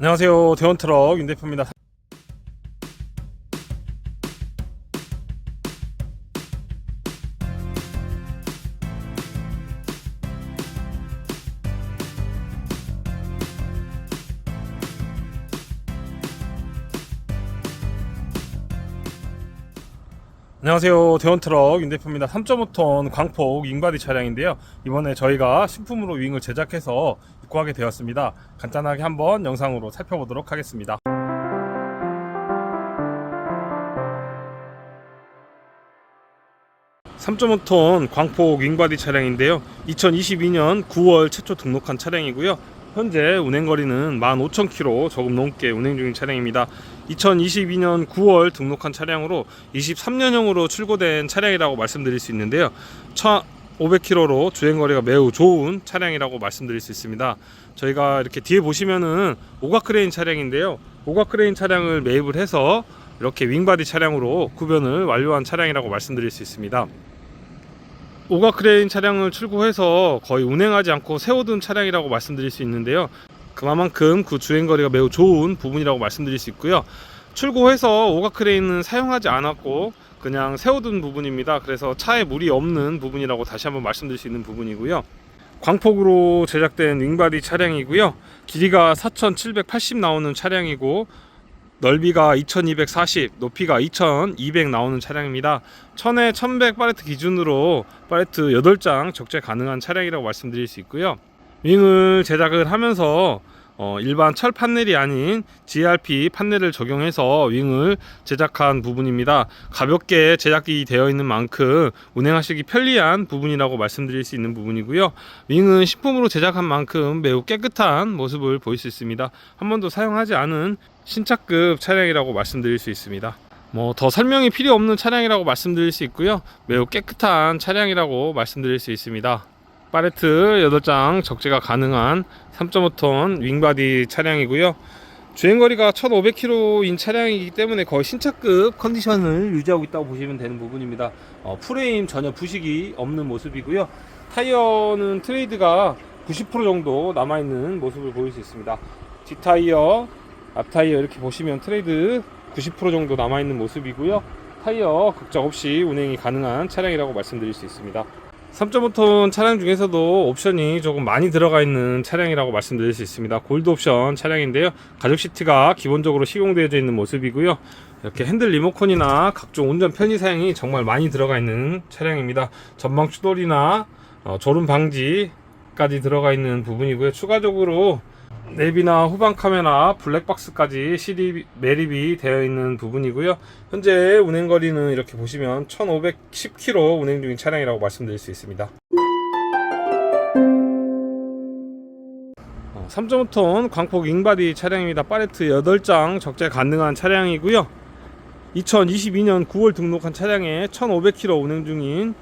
안녕하세요. 대원트럭 윤대표입니다. 안녕하세요. 대원트럭 윤대표입니다. 3.5톤 광폭 윙바디 차량인데요. 이번에 저희가 신품으로 윙을 제작해서 입고하게 되었습니다 간단하게 한번 영상으로 살펴보도록 하겠습니다 (3.5톤) 광폭 윙바디 차량인데요 (2022년 9월) 최초 등록한 차량이고요 현재 운행거리는 15,000km 조금 넘게 운행 중인 차량입니다. 2022년 9월 등록한 차량으로 23년형으로 출고된 차량이라고 말씀드릴 수 있는데요. 1,500km로 주행거리가 매우 좋은 차량이라고 말씀드릴 수 있습니다. 저희가 이렇게 뒤에 보시면은 오가크레인 차량인데요. 오가크레인 차량을 매입을 해서 이렇게 윙바디 차량으로 구변을 완료한 차량이라고 말씀드릴 수 있습니다. 오가 크레인 차량을 출고해서 거의 운행하지 않고 세워둔 차량이라고 말씀드릴 수 있는데요. 그만큼 그 주행거리가 매우 좋은 부분이라고 말씀드릴 수 있고요. 출고해서 오가 크레인은 사용하지 않았고 그냥 세워둔 부분입니다. 그래서 차에 물이 없는 부분이라고 다시 한번 말씀드릴 수 있는 부분이고요. 광폭으로 제작된 윙바디 차량이고요. 길이가 4,780 나오는 차량이고 넓이가 2240, 높이가 2200 나오는 차량입니다. 1000에 1100 팔레트 기준으로 팔레트 8장 적재 가능한 차량이라고 말씀드릴 수 있고요. 윙을 제작을 하면서 어, 일반 철 판넬이 아닌 GRP 판넬을 적용해서 윙을 제작한 부분입니다. 가볍게 제작이 되어 있는 만큼 운행하시기 편리한 부분이라고 말씀드릴 수 있는 부분이고요. 윙은 식품으로 제작한 만큼 매우 깨끗한 모습을 보일 수 있습니다. 한 번도 사용하지 않은 신차급 차량이라고 말씀드릴 수 있습니다. 뭐 더 설명이 필요 없는 차량이라고 말씀드릴 수 있고요. 매우 깨끗한 차량이라고 말씀드릴 수 있습니다. 파레트 8장 적재가 가능한 3.5톤 윙바디 차량이고요. 주행거리가 1500km인 차량이기 때문에 거의 신차급 컨디션을 유지하고 있다고 보시면 되는 부분입니다. 어, 프레임 전혀 부식이 없는 모습이고요. 타이어는 트레이드가 90% 정도 남아있는 모습을 보일 수 있습니다. 뒷타이어, 앞타이어 이렇게 보시면 트레이드 90% 정도 남아있는 모습이고요. 타이어 걱정 없이 운행이 가능한 차량이라고 말씀드릴 수 있습니다. 3.5톤 차량 중에서도 옵션이 조금 많이 들어가 있는 차량이라고 말씀드릴 수 있습니다. 골드 옵션 차량인데요. 가죽 시트가 기본적으로 시공되어 있는 모습이고요. 이렇게 핸들 리모컨이나 각종 운전 편의 사양이 정말 많이 들어가 있는 차량입니다. 전방 추돌이나 어, 졸음 방지까지 들어가 있는 부분이고요. 추가적으로 내비나 후방 카메라, 블랙박스까지 CD 매립이 되어 있는 부분이고요. 현재 운행 거리는 이렇게 보시면 1510km 운행 중인 차량이라고 말씀드릴 수 있습니다. 3.5톤 광폭 잉바디 차량입니다. 파레트 8장 적재 가능한 차량이고요. 2022년 9월 등록한 차량에 1500km 운행 중인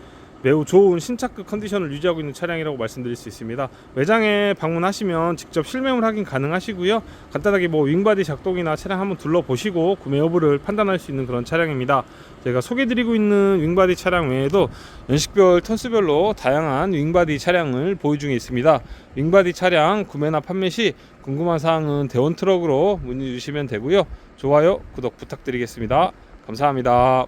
매우 좋은 신차급 컨디션을 유지하고 있는 차량이라고 말씀드릴 수 있습니다. 매장에 방문하시면 직접 실매물 확인 가능하시고요. 간단하게 뭐 윙바디 작동이나 차량 한번 둘러보시고 구매 여부를 판단할 수 있는 그런 차량입니다. 제가 소개드리고 있는 윙바디 차량 외에도 연식별 턴수별로 다양한 윙바디 차량을 보유 중에 있습니다. 윙바디 차량 구매나 판매 시 궁금한 사항은 대원 트럭으로 문의 주시면 되고요. 좋아요, 구독 부탁드리겠습니다. 감사합니다.